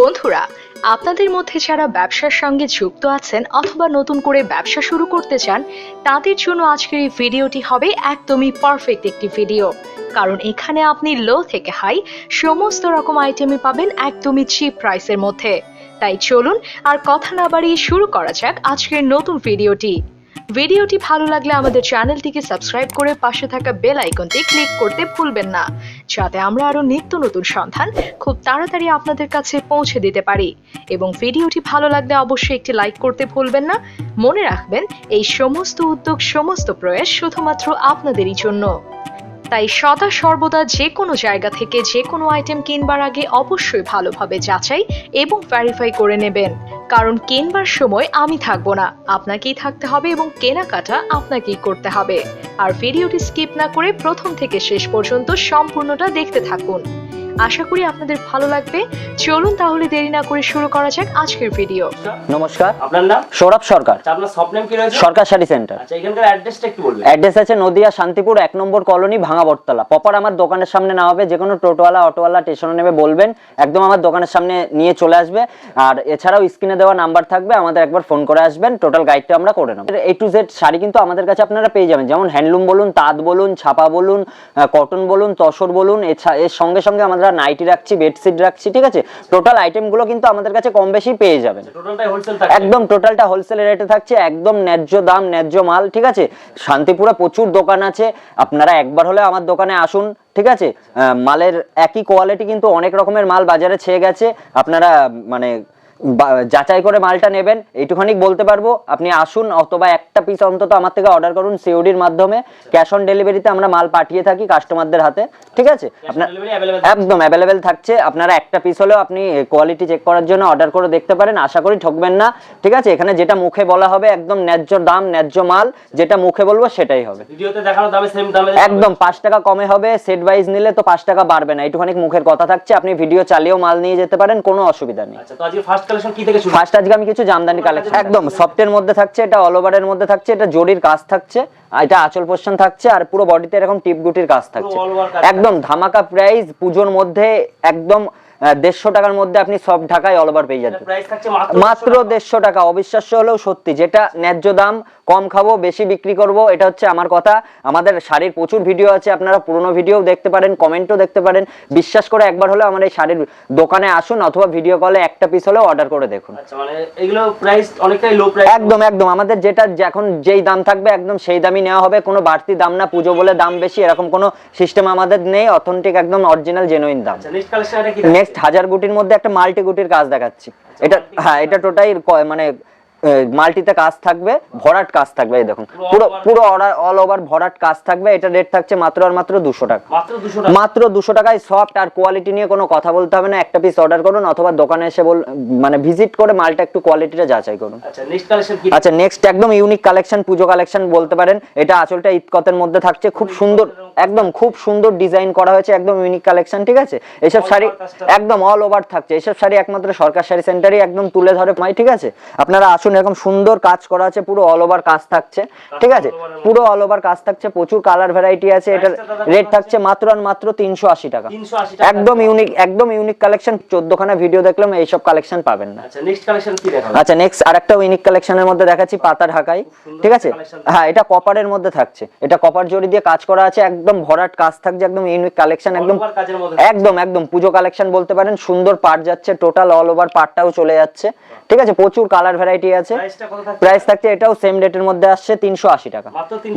বন্ধুরা, আপনাদের মধ্যে যারা ব্যবসার সঙ্গে যুক্ত আছেন অথবা নতুন করে ব্যবসা শুরু করতে চান, তাদের জন্য আজকের এই ভিডিওটি হবে একদমই পারফেক্ট একটি ভিডিও কারণ এখানে আপনি লো থেকে হাই সমস্ত রকম আইটেমই পাবেন একদমই চিপ প্রাইসের মধ্যে। তাই চলুন আর কথা না বাড়িয়ে শুরু করা যাক আজকের নতুন ভিডিওটি ভিডিওটি ভালো লাগলে আমাদের চ্যানেলটিকে সাবস্ক্রাইব করে পাশে থাকা বেল আইকনটি ক্লিক করতে ভুলবেন না, যাতে আমরা আরও নিত্য নতুন সন্ধান খুব তাড়াতাড়ি আপনাদের কাছে পৌঁছে দিতে পারি। এবং ভিডিওটি ভালো লাগলে অবশ্যই একটি লাইক করতে ভুলবেন না। মনে রাখবেন, এই সমস্ত উদ্যোগ, সমস্ত প্রয়াস শুধুমাত্র আপনাদেরই জন্য। তাই সদা সর্বদা যে কোনো জায়গা থেকে যে কোনো আইটেম কিনবার আগে অবশ্যই ভালোভাবে যাচাই এবং ভ্যারিফাই করে নেবেন। কারণ কিনবার সময় আমি থাকব না, আপনাকেই থাকতে হবে এবং কেনাকাটা আপনাকেই করতে হবে। আর ভিডিওটি স্কিপ না করে প্রথম থেকে শেষ পর্যন্ত সম্পূর্ণটা দেখতে থাকুন। আশা করি আপনাদের ভালো লাগবে। চলুন তাহলে দেরি না করে শুরু করা যাক আজকের ভিডিও। নমস্কার। আপনার নাম? সৌরভ সরকার। আচ্ছা আপনার শপ নেম কি রয়েছে? সরকার শাড়ি সেন্টার আচ্ছা এখানকার অ্যাড্রেসটা একটু বলবেন। অ্যাড্রেস আছে নদিয়া শান্তিপুর এক নম্বর কলোনি ভাঙা বটতলা। প্রপার আমার দোকানের সামনে না হবে যে কোনো টোটোওয়ালা অটোওয়ালা স্টেশনে নেবে বলবেন। একদম আমার দোকানের সামনে নিয়ে চলে আসবে। আর এছাড়াও স্ক্রিনে দেওয়া নাম্বার থাকবে আমাদের একবার ফোন করে আসবেন। টোটাল গাইডটা আমরা করে নেব। এ টু জেড শাড়ি কিন্তু আমাদের কাছে আপনারা পেয়ে যাবেন। যেমন হ্যান্ডলুম বলুন তাঁত বলুন ছাপা বলুন কটন বলুন তসর বলুন এছা- এর সঙ্গে সঙ্গে আমরা নাইটি রাখছি বেডশিট রাখছি ঠিক আছে? টোটাল আইটেমগুলো কিন্তু আমাদের কাছে কম বেশি পেয়ে যাবেন। একদম টোটালটা হোলসেল রেটে থাকছে একদম ন্যায্য দাম ন্যায্য মাল ঠিক আছে? শান্তিপুরে প্রচুর দোকান আছে আপনারা একবার হলে আমার দোকানে আসুন ঠিক আছে? মালের একই কোয়ালিটি কিন্তু অনেক রকমের মাল বাজারে ছেয়ে গেছে আপনারা মানে যাচাই করে মালটা নেবেন এইটুখানি বলতে পারব। আপনি আসুন অথবা একটা পিস অন্তত আমার থেকে অর্ডার করুন সিওডির মাধ্যমে। ক্যাশ অন ডেলিভারিতে আমরা মাল পাঠিয়ে থাকি কাস্টমারদের হাতে ঠিক আছে? আপনার একদম অ্যাভেলেবেল থাকছে। আপনারা একটা পিস হলেও আপনি কোয়ালিটি চেক করার জন্য অর্ডার করে দেখতে পারেন। আশা করি ঠকবেন না ঠিক আছে? এখানে যেটা মুখে বলা হবে একদম ন্যায্য দাম ন্যায্য মাল যেটা মুখে বলব সেটাই হবে। একদম পাঁচ টাকা কমে হবে সেট ওয়াইজ নিলে তো পাঁচ টাকা বাড়বে না। এইটুখানি মুখের কথা থাকছে আপনি ভিডিও চালিয়েও মাল নিয়ে যেতে পারেন কোনো অসুবিধা নেই। আচ্ছা তো আজকে ফার্স্ট কালেকশন কি থেকে শুরু? ফার্স্ট আজকে আমি কিছু জামদানি কালেকশন একদম সফটের মধ্যে থাকছে এটা অল ওভারের মধ্যে থাকছে এটা জরির কাজ থাকছে আর এটা আঁচল পোর্শন থাকছে আর পুরো বডিতে এরকম টিপ গুটির কাজ থাকছে। একদম ধামাকা প্রাইস পুজোর মধ্যে একদম দেড়শো টাকার মধ্যে আপনি সব ঢাকায় অল ওভার পেয়ে যাবেন। মাত্র দেড়শো টাকা। অবিশ্বাস্য হলেও সত্যি যেটা ন্যায্য দাম কম খাব বেশি বিক্রি করব এটা হচ্ছে আমার কথা। আমাদের শাড়ির প্রচুর ভিডিও আছে আপনারা পুরনো ভিডিও দেখতে পারেন কমেন্টও দেখতে পারেন। বিশ্বাস করে একবার হলে আমার এই শাড়ির দোকানে আসুন অথবা ভিডিও কলে একটা পিস হলেও অর্ডার করে দেখুন। আচ্ছা মানে এগুলো প্রাইস অনেকটাই একদম একদম। আমাদের যেটা এখন যেই দাম থাকবে একদম সেই দামই নেওয়া হবে। কোনো বাড়তি দাম না পুজো বলে দাম বেশি এরকম কোনো সিস্টেম আমাদের নেই। অথেন্টিক একদম অরিজিনাল জেনুইন দাম। আচ্ছা নেক্সট কি নেক্সট হাজার গুটির মধ্যে একটা মাল্টি গুটির কাজ দেখাচ্ছি। এটা হ্যাঁ এটা টোটাই মানে মাল্টিতে কাজ থাকবে ভরাট কাজ থাকবে এই দেখুন। পুরো পুরো অল ওভার ভরাট কাজ থাকবে এটা রেট থাকছে মাত্র আর মাত্র দুশো টাকা। মাত্র 200 টাকা। মাত্র দুশো টাকায় সফট আর কোয়ালিটি নিয়ে কোনো কথা বলতে হবে না একটা পিস অর্ডার করুন অথবা দোকানে এসে বল মানে ভিজিট করে মালটা একটু কোয়ালিটিটা যাচাই করুন। আচ্ছা নেক্সট আচ্ছা একদম ইউনিক কালেকশন পুজো কালেকশন বলতে পারেন এটা আঁচলটা ইতকতের মধ্যে থাকছে খুব সুন্দর একদম খুব সুন্দর ডিজাইন করা হয়েছে একদম ইউনিক কালেকশন ঠিক আছে? এইসব শাড়ি একদম অল ওভার থাকছে এইসব শাড়ি একমাত্র সরকার শাড়ি সেন্টারই একদম তুলে ধরে মাই ঠিক আছে? আপনারা আসুন এরকম সুন্দর কাজ করা আছে পুরো অল ওভার কাজ থাকছে ঠিক আছে? পুরো অল ওভার কাজ থাকছে প্রচুর কালার ভ্যারাইটি আছে এটা রেট থাকছে মাত্র আর মাত্র তিনশো আশি টাকা। একদম ইউনিক একদম ইউনিক কালেকশন চোদ্দখানা ভিডিও দেখলাম এইসব কালেকশন পাবেন না। আচ্ছা নেক্সট নেক্সট আরেকটা ইউনিক কালেকশনের মধ্যে দেখাচ্ছি পাতা ঢাকাই ঠিক আছে? হ্যাঁ এটা কপারের মধ্যে থাকছে। এটা কপার জড়ি দিয়ে কাজ করা আছে একদম ভরাট কাজ থাকছে একদম ইউনিক কালেকশন একদম একদম একদম পুজো কালেকশন বলতে পারেন সুন্দর পাট যাচ্ছে টোটাল অল ওভার পাটটাও চলে যাচ্ছে ঠিক আছে? প্রচুর কালার ভ্যারাইটি আছে। থাকছে? প্রাইস থাকছে এটাও সেম রেটের মধ্যে আসছে তিনশো আশি টাকা।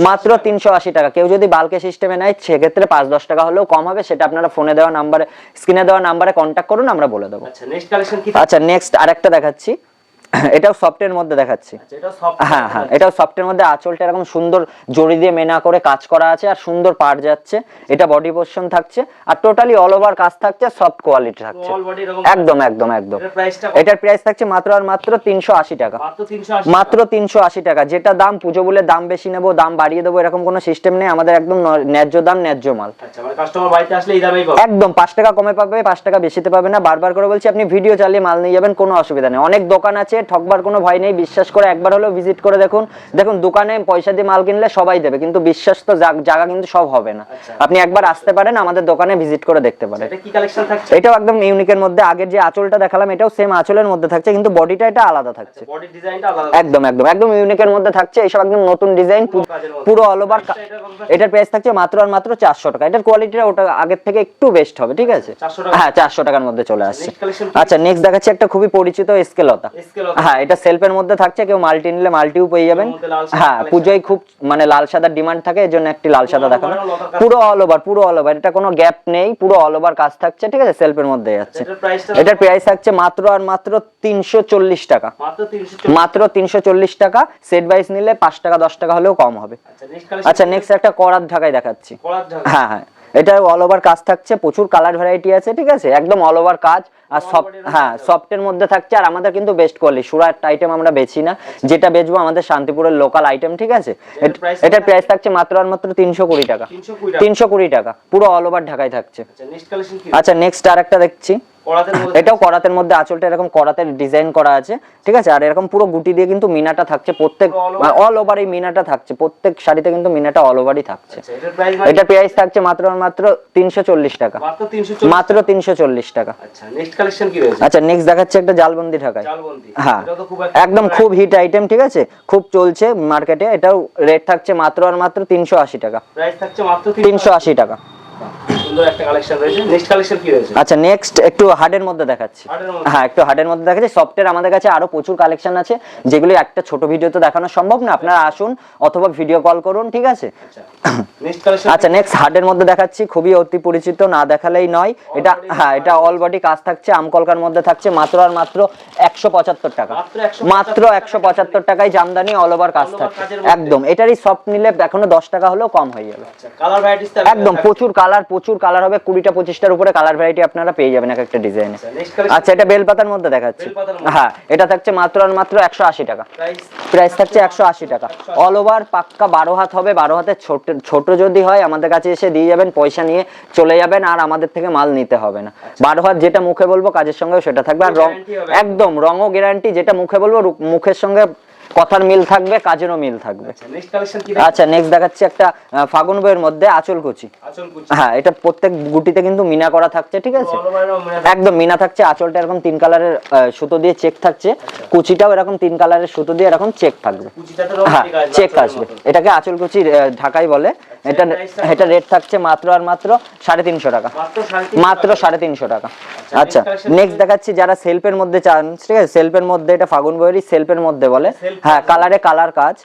মাত্র তিনশো আশি টাকা। কেউ যদি বালকে সিস্টেমে নেয় সেক্ষেত্রে পাঁচ দশ টাকা হলেও কম হবে সেটা আপনারা ফোনে দেওয়া নাম্বারে স্ক্রিনে দেওয়া নাম্বারে কন্ট্যাক্ট করুন আমরা বলে দেবো। আচ্ছা নেক্সট আচ্ছা নেক্সট আরেকটা দেখাচ্ছি। এটাও সফটের মধ্যে দেখাচ্ছি। আচ্ছা হ্যাঁ হ্যাঁ এটাও সফটের মধ্যে আঁচলটা এরকম সুন্দর জড়ি দিয়ে মেনা করে কাজ করা আছে আর সুন্দর পাট যাচ্ছে। এটা বডি পোর্শন থাকছে আর টোটালি অল ওভার কাজ থাকছে সফট কোয়ালিটি থাকছে। একদম একদম একদম। এটার প্রাইস থাকছে মাত্র আর মাত্র তিনশো আশি টাকা। মাত্র তিনশো আশি টাকা। যেটা দাম পুজো বলে দাম বেশি নেব দাম বাড়িয়ে দেবো এরকম কোনো সিস্টেম নেই। আমাদের একদম ন্যায্য দাম ন্যায্য মাল। আচ্ছা মানে একদম পাঁচ টাকা কমে পাবে পাঁচ টাকা বেশিতে পাবে না। বারবার করে বলছি আপনি ভিডিও চালিয়ে মাল নিয়ে যাবেন কোনো অসুবিধা নেই। অনেক দোকান আছে ঠকবার কোনো ভয় নেই বিশ্বাস করে একবার হলেও ভিজিট করে দেখুন। দেখুন দোকানে পয়সা দিয়ে মাল কিনলে সবাই দেবে কিন্তু বিশ্বাস তো জায়গা কিন্তু সব হবে না। আচ্ছা। আপনি একবার আসতে পারেন আমাদের দোকানে ভিজিট করে দেখতে পারেন। এটাও একদম ইউনিকের মধ্যে আগের যে আঁচলটা দেখালাম এটাও সেম আঁচলের মধ্যে থাকছে কিন্তু বডিটা এটা আলাদা থাকছে। একদম একদম একদম ইউনিকের মধ্যে থাকছে এইসব একদম নতুন ডিজাইন পুরো অল ওভার এটার কত? প্রাইস থাকছে মাত্র আর মাত্র চারশো টাকা। এটার কোয়ালিটিটা ওটা আগের থেকে একটু বেস্ট হবে ঠিক আছে? হ্যাঁ চারশো টাকার মধ্যে চলে আসছে? আচ্ছা নেক্সট দেখাচ্ছি একটা খুবই পরিচিত স্কেলতা হ্যাঁ এটা সেলফের মধ্যে থাকছে কেউ মাল্টি নিলে মাল্টিও পেয়ে যাবেন। হ্যাঁ পুজোয় খুব মানে লাল সাদার ডিমান্ড থাকে এর জন্য একটি লাল সাদা দেখানো। পুরো অল ওভার পুরো অল ওভার এটা কোনো গ্যাপ নেই পুরো অল ওভার কাজ থাকছে ঠিক আছে? সেলফের মধ্যে যাচ্ছে এটার প্রাইস থাকছে মাত্র আর মাত্র তিনশো চল্লিশ টাকা। মাত্র তিনশো চল্লিশ। টাকা সেট বাইস নিলে পাঁচ টাকা দশ টাকা হলেও কম হবে। আচ্ছা নেক্সট আচ্ছা একটা করাত ঢাকায় দেখাচ্ছি। হ্যাঁ হ্যাঁ। এটা অল ওভার কাজ থাকছে প্রচুর কালার ভ্যারাইটি আছে ঠিক আছে? একদম অল ওভার কাজ আর সফট হ্যাঁ সফটের মধ্যে থাকছে আর আমাদের কিন্তু বেস্ট কোয়ালিটি সুরাট আইটেম আমরা বেছি না। যেটা বেচবো আমাদের শান্তিপুরের লোকাল আইটেম ঠিক আছে? এটার প্রাইস থাকছে মাত্র আর মাত্র তিনশো কুড়ি টাকা। তিনশো কুড়ি টাকা। পুরো অল ওভার ঢাকায় থাকছে। আচ্ছা নেক্সট আর একটা দেখছি। এটাও করাতের মধ্যে আঁচলটা এরকম করাতের ডিজাইন করা আছে ঠিক আছে? আর এরকম পুরো গুটি দিয়ে কিন্তু মিনাটা থাকছে প্রত্যেক অল ওভার এই মিনাটা থাকছে প্রত্যেক শাড়িতে কিন্তু মিনাটা অল ওভারই থাকছে। আচ্ছা এটা প্রাইস থাকছে মাত্র আর মাত্র তিনশো চল্লিশ টাকা। মাত্র তিনশো চল্লিশ টাকা। আচ্ছা নেক্সট কালেকশন কি রয়েছে? আচ্ছা নেক্সট দেখাচ্ছে একটা জালবন্দি ঢাকায়। জালবন্দি। হ্যাঁ এটা তো খুব একদম হিট আইটেম ঠিক আছে? খুব চলছে মার্কেটে এটাও রেট থাকছে মাত্র আর মাত্র তিনশো আশি টাকা। প্রাইস থাকছে মাত্র তিনশো আশি। টাকা। সুন্দর একটা কালেকশন রয়েছে। নেক্সট কালেকশন কি রয়েছে? আচ্ছা নেক্সট একটু হার্ডের মধ্যে দেখাচ্ছি। হ্যাঁ একটু হার্ডের মধ্যে দেখাচ্ছি। সফটের আমাদের কাছে আরও প্রচুর কালেকশন আছে যেগুলো একটা ছোট ভিডিওতে দেখানো সম্ভব না। আপনারা আসুন অথবা ভিডিও কল করুন ঠিক আছে? আচ্ছা। নেক্সট আচ্ছা হার্ডের মধ্যে দেখাচ্ছি। খুবই অতি পরিচিত না দেখালেই নয়। এটা হ্যাঁ এটা অল বডি কাজ থাকছে। আমকলকার মধ্যে থাকছে মাত্র আর মাত্র একশো পঁচাত্তর টাকা। মাত্র একশো পঁচাত্তর টাকায় জামদানি অল ওভার কাজ থাকছে। একদম। এটারই সফট নিলে এখনও দশ টাকা হলেও কম হয়ে যাবে। আচ্ছা একদম প্রচুর কালার প্রচুর কালার হবে কুড়িটা পঁচিশটার উপরে কালার ভ্যারাইটি আপনারা পেয়ে যাবেন এক একটা ডিজাইনে আচ্ছা আচ্ছা এটা বেলপাতার মধ্যে দেখাচ্ছি। হ্যাঁ এটা থাকছে মাত্র আর মাত্র একশো আশি টাকা। প্রাইস থাকছে একশো আশি টাকা। অল ওভার পাক্কা বারো হাত হবে বারো হাতের ছোট ছোট যদি হয় আমাদের কাছে এসে দিয়ে যাবেন পয়সা নিয়ে চলে যাবেন আর আমাদের থেকে মাল নিতে হবে না। বারো হাত যেটা মুখে বলব কাজের সঙ্গেও সেটা থাকবে। আর রং একদম রঙও গ্যারান্টি যেটা মুখে বলব মুখের সঙ্গে কথার মিল থাকবে কাজেরও মিল থাকবে। আচ্ছা নেক্সট আচ্ছা দেখাচ্ছি একটা ফাগুন বইয়ের মধ্যে আঁচল কুচি। হ্যাঁ এটা প্রত্যেক গুটিতে কিন্তু মিনা করা থাকছে ঠিক আছে? একদম মিনা থাকছে আঁচলটা এরকম তিন কালারের সুতো দিয়ে চেক থাকছে। কুচিটাও এরকম তিন কালারের সুতো দিয়ে এরকম চেক থাকবে। হ্যাঁ চেক আসবে এটাকে আঁচল কুচি ঢাকাই বলে। এটা এটা রেট থাকছে মাত্র আর মাত্র সাড়ে তিনশো টাকা। মাত্র সাড়ে তিনশো টাকা? আচ্ছা, আচ্ছা নেক্সট দেখাচ্ছি যারা সেলফের মধ্যে চান ঠিক আছে? সেলফের মধ্যে এটা ফাগুন বইয়েরই সেলফের মধ্যে বলে। হ্যাঁ কালারে কালার কাজ।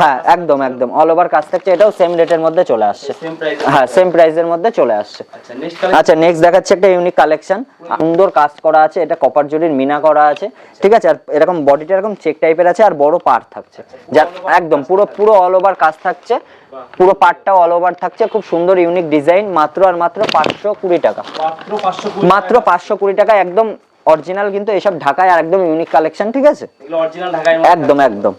হ্যাঁ একদম একদম অল ওভার কাজ থাকছে। এটাও সেম রেটের মধ্যে চলে আসছে। হ্যাঁ সেম প্রাইসের মধ্যে চলে আসছে। আচ্ছা নেক্সট আচ্ছা দেখাচ্ছে একটা ইউনিক কালেকশন সুন্দর কাজ করা আছে এটা কপার জরির মিনা করা আছে। ঠিক আছে? আর এরকম বডিটা এরকম চেক টাইপের আছে আর বড় পার্ট থাকছে। যার একদম পুরো পুরো অল ওভার কাজ থাকছে। পুরো পার্টটা অল ওভার থাকছে খুব সুন্দর ইউনিক ডিজাইন মাত্র আর মাত্র পাঁচশো কুড়ি টাকা। মাত্র পাঁচশো কুড়ি টাকা। একদম অরিজিনাল কিন্তু এসব ঢাকায় আর একদম ইউনিক কালেকশন ঠিক আছে? একদম একদম।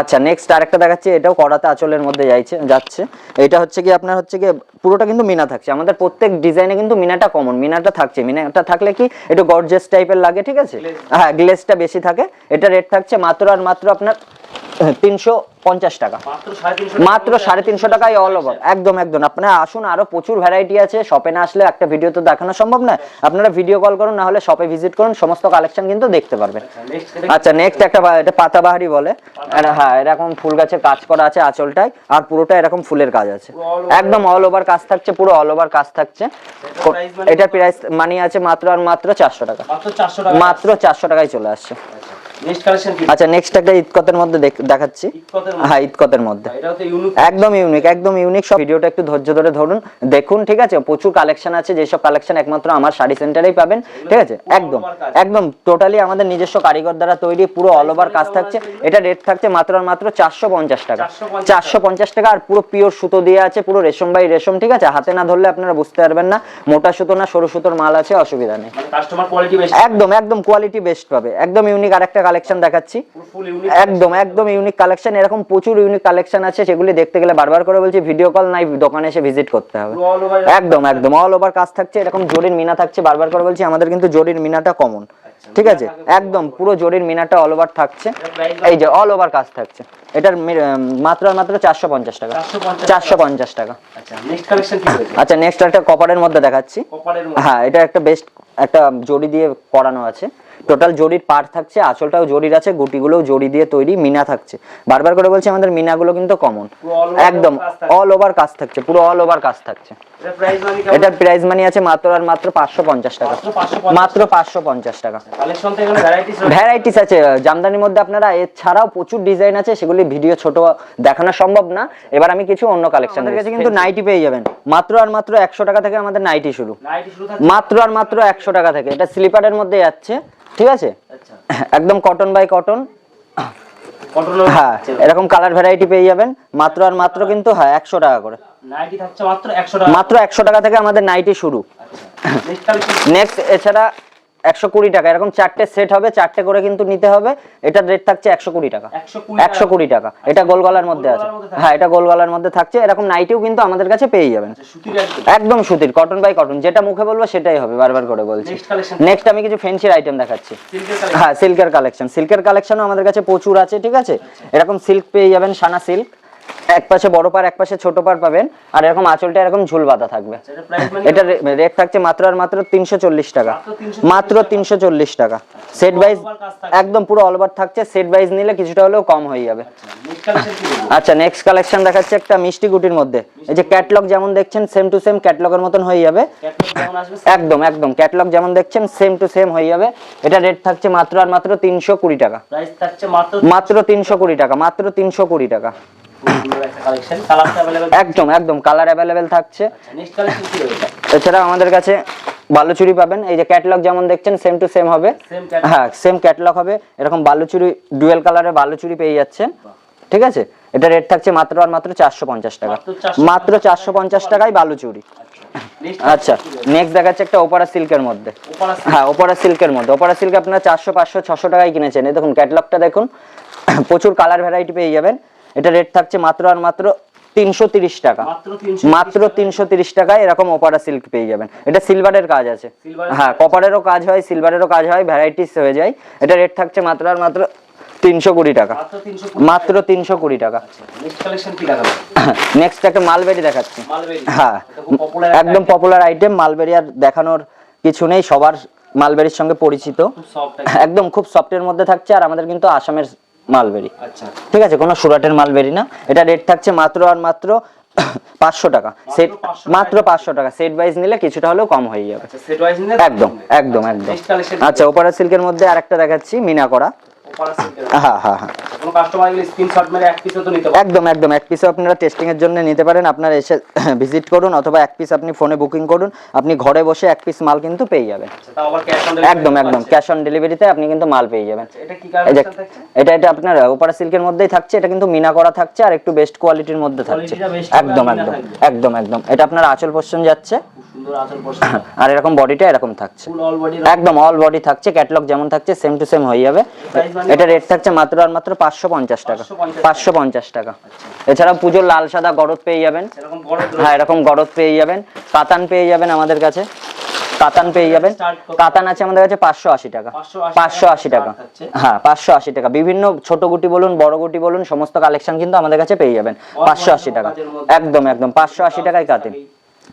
আচ্ছা নেক্সট আরেকটা দেখাচ্ছি এটাও করাতে আঁচলের মধ্যে যাইছে যাচ্ছে। এটা হচ্ছে কি আপনার হচ্ছে কি পুরোটা কিন্তু মিনা থাকছে। আমাদের প্রত্যেক ডিজাইনে কিন্তু মিনাটা কমন মিনাটা থাকছে। মিনাটা থাকলে কি একটু গর্জেস টাইপের লাগে ঠিক আছে? হ্যাঁ গ্লেসটা বেশি থাকে। এটা রেট থাকছে মাত্র আর মাত্র আপনার তিনশো পঞ্চাশ টাকা। মাত্র 350 মাত্র সাড়ে তিনশো টাকায় অল ওভার একদম একদম। আপনারা আসুন আরও প্রচুর ভ্যারাইটি আছে। শপে না আসলে একটা ভিডিও তো দেখানো সম্ভব না আপনারা ভিডিও কল করুন না হলে শপে ভিজিট করুন। সমস্ত কালেকশন কিন্তু দেখতে পারবেন। আচ্ছা নেক্সট একটা বা- এটা পাতাবাহারি বলে। হ্যাঁ এরকম ফুল গাছের কাজ করা আছে আঁচলটায়। আর পুরোটা এরকম ফুলের কাজ আছে। একদম অল ওভার কাজ থাকছে পুরো অল ওভার কাজ থাকছে। মানে এটা প্রাইস মানি আছে মাত্র আর মাত্র চারশো টাকা। মাত্র 400 টাকা। মাত্র চারশো টাকায় চলে আসছে। কি আচ্ছা নেক্সট একটা ইতকতের মধ্যে দেখ- দেখাচ্ছি। হ্যাঁ ইতকতের মধ্যে। ইউনিক একদম ইউনিক একদম ইউনিক সব ভিডিওটা একটু ধৈর্য ধরে ধরুন। দেখুন ঠিক আছে? প্রচুর কালেকশন আছে যেসব কালেকশন একমাত্র আমার শাড়ি সেন্টারেই পাবেন ঠিক আছে? একদম। একদম টোটালি আমাদের নিজস্ব কারিগর দ্বারা তৈরি পুরো অল ওভার কাজ থাকছে। এটা রেট থাকছে মাত্র আর মাত্র চারশো পঞ্চাশ টাকা। চারশো পঞ্চাশ টাকা। আর পুরো পিওর সুতো দিয়ে আছে পুরো রেশম বাই রেশম ঠিক আছে? হাতে না ধরলে আপনারা বুঝতে পারবেন না। মোটা সুতো না সরু সুতোর মাল আছে অসুবিধা নেই। মানে একদম একদম কোয়ালিটি বেস্ট পাবে। একদম ইউনিক আর একটা কালেকশন দেখাচ্ছি। ইউনিক একদম একদম ইউনিক কালেকশন এরকম প্রচুর ইউনিক কালেকশন আছে সেগুলি দেখতে গেলে বারবার করে বলছি ভিডিও কল নাই দোকানে এসে ভিজিট করতে হবে। একদম একদম অল ওভার কাজ থাকছে এরকম জরির মিনা থাকছে বারবার করে বলছি আমাদের কিন্তু জরির মিনাটা কমন ঠিক আছে? একদম পুরো জরির মিনাটা অল ওভার থাকছে। এই যে অল ওভার কাজ থাকছে। এটার মাত্র মাত্র চারশো পঞ্চাশ টাকা। চারশো পঞ্চাশ টাকা। আচ্ছা নেক্সট আচ্ছা নেক্সট একটা কপারের মধ্যে দেখাচ্ছি। হ্যাঁ এটা একটা বেস্ট একটা জড়ি দিয়ে করানো আছে। টোটাল জরির পার্ট থাকছে আঁচলটাও জরির আছে গুটিগুলোও জড়ি দিয়ে তৈরি মিনা থাকছে। বারবার করে বলছি আমাদের মিনাগুলো কিন্তু কমন পুরো একদম অল ওভার কাজ থাকছে পুরো অল ওভার কাজ থাকছে। এটা প্রাইস মানে এটার প্রাইস মানি আছে মাত্র আর মাত্র পাঁচশো পঞ্চাশ টাকা। মাত্র 550 পাঁচশো পঞ্চাশ টাকা। ভ্যারাইটিস ভ্যারাইটিস আছে জামদানির মধ্যে আপনারা এছাড়াও প্রচুর ডিজাইন আছে সেগুলি ভিডিও ছোট দেখানো সম্ভব না। এবার আমি কিছু অন্য কালেকশন কাছে কিন্তু নাইটি পেয়ে যাবেন। মাত্র আর মাত্র একশো টাকা থেকে আমাদের নাইটি শুরু। নাইটি শুরু থাকে মাত্র আর মাত্র একশো টাকা থেকে। এটা স্লিপারের মধ্যে যাচ্ছে। ঠিক আছে? আচ্ছা। একদম কটন বাই কটন কটন হ্যাঁ এরকম কালার ভ্যারাইটি পেয়ে যাবেন। মাত্র আর মাত্র কিন্তু হ্যাঁ একশো টাকা করে। মাত্র 100 টাকা। মাত্র একশো টাকা থেকে আমাদের নাইটি শুরু। আচ্ছা। নেক্সট নেক্সট এছাড়া একশো কুড়ি টাকা। এরকম চারটে সেট হবে চারটে করে কিন্তু নিতে হবে। এটার রেট থাকছে একশো কুড়ি টাকা। একশো কুড়ি টাকা। এটা গোল গলার মধ্যে আছে। হ্যাঁ এটা গোল গলার মধ্যে থাকছে। এরকম নাইটিও কিন্তু আমাদের কাছে পেয়ে যাবেন। আচ্ছা একদম সুতির কটন বাই কটন যেটা মুখে বলব সেটাই হবে বারবার করে বলছি। নেক্সট আমি কিছু ফেন্সির আইটেম দেখাচ্ছি। হ্যাঁ সিল্কের কালেকশন সিল্কের কালেকশনও আমাদের কাছে প্রচুর আছে ঠিক আছে? এরকম সিল্ক পেয়ে যাবেন সানা সিল্ক এক পাশে বড় পার এক পাশে ছোট পার পাবেন। আর এরকম আঁচলটা এরকম ঝুল বাঁধা থাকবে। এটা মানে এটা রেট থাকছে মাত্র আর মাত্র তিনশো চল্লিশ টাকা। মাত্র তিনশো চল্লিশ টাকা। সেট ওয়াইজ একদম পুরো অল ওভার থাকছে। সেট ওয়াইজ নিলে কিছুটা হলেও কম হয়ে যাবে। আচ্ছা নেক্সট কালেকশন দেখাচ্ছে একটা মিষ্টি গুটির মধ্যে। এই যে ক্যাটলগ যেমন দেখছেন সেম টু সেম ক্যাটলগের মতন হয়ে যাবে। একদম একদম। ক্যাটলগ যেমন দেখছেন সেম টু সেম হয়ে যাবে। এটা রেট থাকছে মাত্র আর মাত্র তিনশো কুড়ি টাকা। প্রাইস থাকছে মাত্র মাত্র তিনশো কুড়ি টাকা মাত্র তিনশো কুড়ি টাকা। একদম একদম কালার অ্যাভেলেবেল থাকছে। এছাড়া আমাদের কাছে বালুচুরি পাবেন। এই যে ক্যাটলগ যেমন দেখছেন সেম টু সেম হবে। হ্যাঁ সেম ক্যাটলগ হবে। এরকম বালুচুরি ডুয়েল কালারের বালুচুরি পেয়ে যাচ্ছেন ঠিক আছে? এটা রেট থাকছে মাত্র আর মাত্র চারশো পঞ্চাশ টাকা। মাত্র চারশো পঞ্চাশ টাকায় বালুচুরি। আচ্ছা নেক্সট আচ্ছা, দেখাচ্ছে একটা ওপারা সিল্কের মধ্যে। হ্যাঁ ওপারা সিল্কের মধ্যে। ওপারা সিল্ক আপনার চারশো পাঁচশো ছশো টাকায় কিনেছেন। এই দেখুন ক্যাটলগটা দেখুন। প্রচুর কালার ভ্যারাইটি পেয়ে যাবেন। এটা রেট থাকছে মাত্র আর মাত্র তিনশো তিরিশ টাকা। মাত্র তিনশো তিরিশ টাকায় এরকম ওপারা সিল্ক পেয়ে যাবেন। এটা সিলভারের কাজ আছে। হ্যাঁ কপারেরও কাজ হয় সিলভারেরও কাজ হয় ভ্যারাইটিস হয়ে যায়। এটা রেট থাকছে মাত্র আর মাত্র তিনশো কুড়ি টাকা। মাত্র তিনশো কুড়ি টাকা। নেক্সট নেক্সট একটা মালবেরি দেখাচ্ছি। হ্যাঁ একদম পপুলার আইটেম মালবেরি আর দেখানোর কিছু নেই সবার মালবেরির সঙ্গে পরিচিত। একদম খুব সফটের মধ্যে থাকছে আর আমাদের কিন্তু আসামের মালবেরি। আচ্ছা। ঠিক আছে কোনো সুরাটের মালবেরি না। এটা রেট থাকছে মাত্র আর মাত্র পাঁচশো টাকা। সেট মাত্র পাঁচশো টাকা। সেট ওয়াইজ নিলে কিছুটা হলেও কম হয়ে যাবে। আচ্ছা সেট একদম একদম একদম। আচ্ছা ওপারা সিল্কের মধ্যে আরেকটা দেখাচ্ছি মিনা করা। হ্যাঁ হ্যাঁ হ্যাঁ। একদম একদম। এক পিসও আপনারা টেস্টিং এর জন্য নিতে পারেন। আপনারা এসে ভিজিট করুন অথবা এক পিস আপনি ফোনে বুকিং করুন। আপনি ঘরে বসে এক পিস মাল কিন্তু পেয়ে যাবেন। আচ্ছা একদম একদম। ক্যাশ অন ডেলিভারিতে আপনি কিন্তু মাল পেয়ে যাবেন। এটা এটা আপনার ওপারা সিল্কের মধ্যেই থাকছে। এটা কিন্তু মিনা করা থাকছে আর একটু বেস্ট কোয়ালিটির মধ্যে থাকছে। একদম একদম একদম একদম। এটা আপনার আঁচল পোর্শন যাচ্ছে। আর এরকম বডিটা এরকম থাকছে। একদম অল বডি থাকছে। ক্যাটলগ যেমন থাকছে সেম টু সেম হয়ে যাবে? এটা রেট থাকছে মাত্র আর মাত্র পাঁচশো পঞ্চাশ টাকা। পাঁচশো পঞ্চাশ। টাকা। এছাড়া পুজোর লাল সাদা গরদ পেয়ে যাবেন। হ্যাঁ এরকম গরদ পেয়ে যাবেন। কাতান পেয়ে যাবেন আমাদের কাছে। কাতান পেয়ে যাবেন। কাতান আছে আমাদের কাছে পাঁচশো আশি টাকা। পাঁচশো আশি টাকা হ্যাঁ পাঁচশো আশি টাকা। বিভিন্ন ছোট গুটি বলুন বড় গুটি বলুন সমস্ত কালেকশন কিন্তু আমাদের কাছে পেয়ে যাবেন। পাঁচশো আশি টাকা। একদম একদম। পাঁচশো আশি টাকায় কাতিন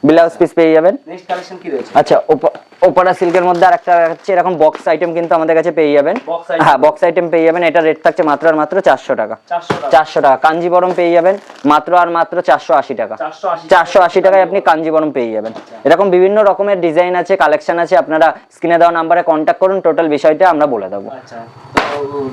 ব্লাউজ পিস পেয়ে যাবেন। নেক্সট কালেকশন কি রয়েছে? আচ্ছা ওপ- ওপারা সিল্কের মধ্যে আরেকটা হচ্ছে এরকম বক্স আইটেম কিন্তু আমাদের কাছে পেয়ে যাবেন। হ্যাঁ বক্স আইটেম পেয়ে যাবেন। এটা রেট থাকছে মাত্র আর মাত্র চারশো টাকা। 400 টাকা। চারশো টাকা। কাঞ্জিবরম পেয়ে যাবেন মাত্র আর মাত্র চারশো আশি টাকা। 480 চারশো আশি টাকায় আপনি কাঞ্জিবরম পেয়ে যাবেন। এরকম বিভিন্ন রকমের ডিজাইন আছে কালেকশন আছে আপনারা স্ক্রিনে দেওয়া নাম্বারে কন্ট্যাক্ট করুন টোটাল বিষয়টা আমরা বলে দেবো। আচ্ছা।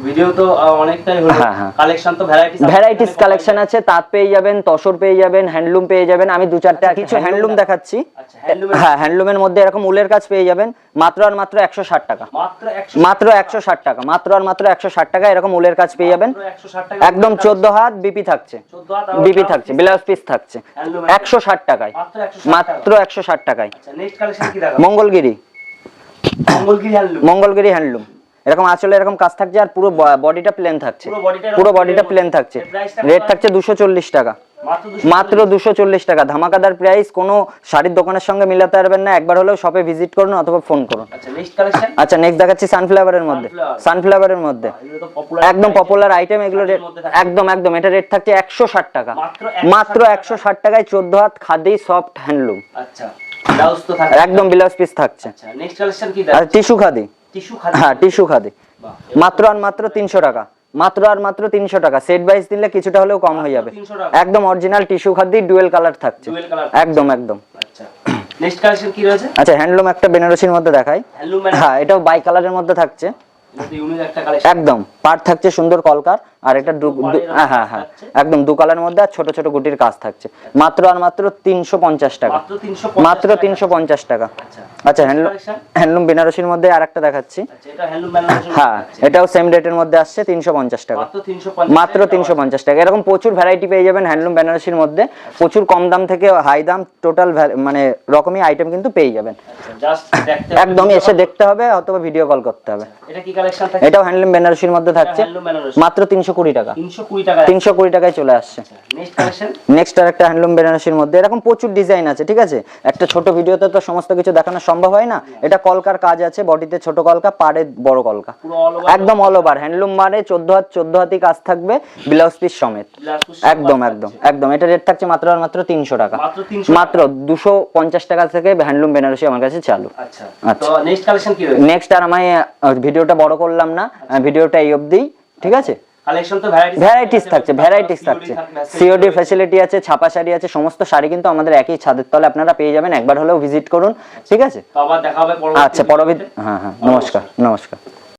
ভিডিও তো অনেকটাই হলো। হ্যাঁ, হ্যাঁ। কালেকশন তো ভ্যারাইটিস ভ্যারাইটিস কালেকশন আছে তাঁত পেয়ে যাবেন তসর পেয়ে যাবেন হ্যান্ডলুম পেয়ে যাবেন। আমি দু চারটে কিছু হ্যান্ডলুম দেখাচ্ছি। আচ্ছা হ্যাঁ হ্যান্ডলুমের মধ্যে এরকম উলের কাজ পেয়ে যাবেন। মাত্র আর মাত্র একশো ষাট টাকা। মাত্র একশো ষাট টাকা মাত্র আর মাত্র একশো ষাট টাকা এরকম উলের কাজ পেয়ে যাবেন। একদম চোদ্দ হাত বিপি থাকছে। 14 হাত আবার বিপি থাকছে। ব্লাউজ পিস থাকছে। একশো ষাট টাকায়। মাত্র একশো ষাট টাকায়। আচ্ছা collection Mangalagiri. Mangalagiri handloom Mangalagiri handloom এরকম আঁচলে এরকম কাজ থাকছে আর পুরো বডিটা প্লেন থাকছে। পুরো বডিটা প্লেন থাকছে। রেট থাকছে দুশো চল্লিশ টাকা। মাত্র দুশো চল্লিশ। টাকা। ধামাকাদার প্রাইস কোনো শাড়ির দোকানের সঙ্গে মিলাতে পারবেন না। একবার হলেও শপে ভিজিট করুন অথবা ফোন করুন। আচ্ছা নেক্সট আচ্ছা দেখাচ্ছি সানফ্লাওয়ারের মধ্যে। সানফ্লাওয়ারের মধ্যে। একদম পপুলার আইটেম এগুলো রেট একদম একদম। এটা রেট থাকছে একশো ষাট টাকা। মাত্র মাত্র 160 একশো ষাট টাকায় চোদ্দ হাত খাদি সফট হ্যান্ডলুম আচ্ছা একদম ব্লাউজ পিস থাকছে। আচ্ছা টিস্যু টিস্যু খাদি। হ্যাঁ টিস্যু খাদি মাত্র আর মাত্র তিনশো টাকা। মাত্র আর মাত্র তিনশো টাকা। সেট বাইস দিলে কিছুটা হলেও কম হয়ে যাবে। একদম original tissue khadi dual colour থাকছে। একদম একদম। আচ্ছা। রয়েছে? আচ্ছা হ্যান্ডলুম একটা বেনারসির মধ্যে দেখাই। হ্যাঁ এটাও বাই কালারের মধ্যে থাকছে। একদম পার থাকছে সুন্দর কলকার আর এটা হ্যাঁ হ্যাঁ হ্যাঁ একদম দু কালারের মধ্যে আর ছোট ছোট গুটির কাজ থাকছে। মাত্র আর মাত্র তিনশো পঞ্চাশ টাকা। মাত্র 350 মাত্র টাকা। তিনশো পঞ্চাশ টাকা। আচ্ছা আচ্ছা হ্যান্ডলুম হ্যান্ডলুম বেনারসির মধ্যে আর একটা দেখাচ্ছি। আচ্ছা হ্যাঁ এটাও সেম রেটের মধ্যে আসছে তিনশো পঞ্চাশ টাকা। মাত্র তিনশো পঞ্চাশ টাকা এরকম প্রচুর ভ্যারাইটি পেয়ে যাবেন হ্যান্ডলুম বেনারসির মধ্যে। প্রচুর কম দাম থেকে হাই দাম টোটাল মানে রকমই আইটেম কিন্তু পেয়ে যাবেন। আচ্ছা জাস্ট দেখতে হবে। একদম এসে দেখতে হবে অথবা ভিডিও কল করতে হবে। এটা কি কালেকশন থাকে এটাও হ্যান্ডলুম বেনারসির মধ্যে থাকছে। মাত্র তিনশো কুড়ি টাকা। 320 টাকা তিনশো কুড়ি টাকায় চলে আসছে। নেক্সট কালেকশন নেক্সট আর একটা হ্যান্ডলুম বেনারসির মধ্যে। এরকম প্রচুর ডিজাইন আছে ঠিক আছে? একটা ছোট ভিডিওতে তো সমস্ত কিছু দেখানো সম্ভব হয় না? এটা কলকার কাজ আছে বডিতে ছোট কলকা পাড়ে বড় কলকা। একদম অল ওভার হ্যান্ডলুম মানে চোদ্দ হাত চোদ্দ হাতি কাজ থাকবে ব্লাউজ পিস সমেত। একদম একদম একদম। এটা রেট থাকছে মাত্র আর মাত্র তিনশো টাকা। মাত্র 300 মাত্র দুশো পঞ্চাশ টাকা থেকে হ্যান্ডলুম বেনারসি আমার কাছে চালু। আচ্ছা। আচ্ছা। তো নেক্সট কালেকশন কি রয়েছে? নেক্সট আর আমি আহ, ভিডিওটা বড় করলাম না ভিডিওটা এই অবধি ঠিক আছে? কালেকশন তো ভ্যারাইটিস থাকছে ভ্যারাইটিস থাকছে সিওডি ফ্যাসিলিটি আছে ছাপা শাড়ি আছে সমস্ত শাড়ি কিন্তু আমাদের একই ছাদের তলে আপনারা পেয়ে যাবেন একবার হলেও ভিজিট করুন ঠিক আছে? আচ্ছা পরবর্তী হ্যাঁ হ্যাঁ নমস্কার নমস্কার।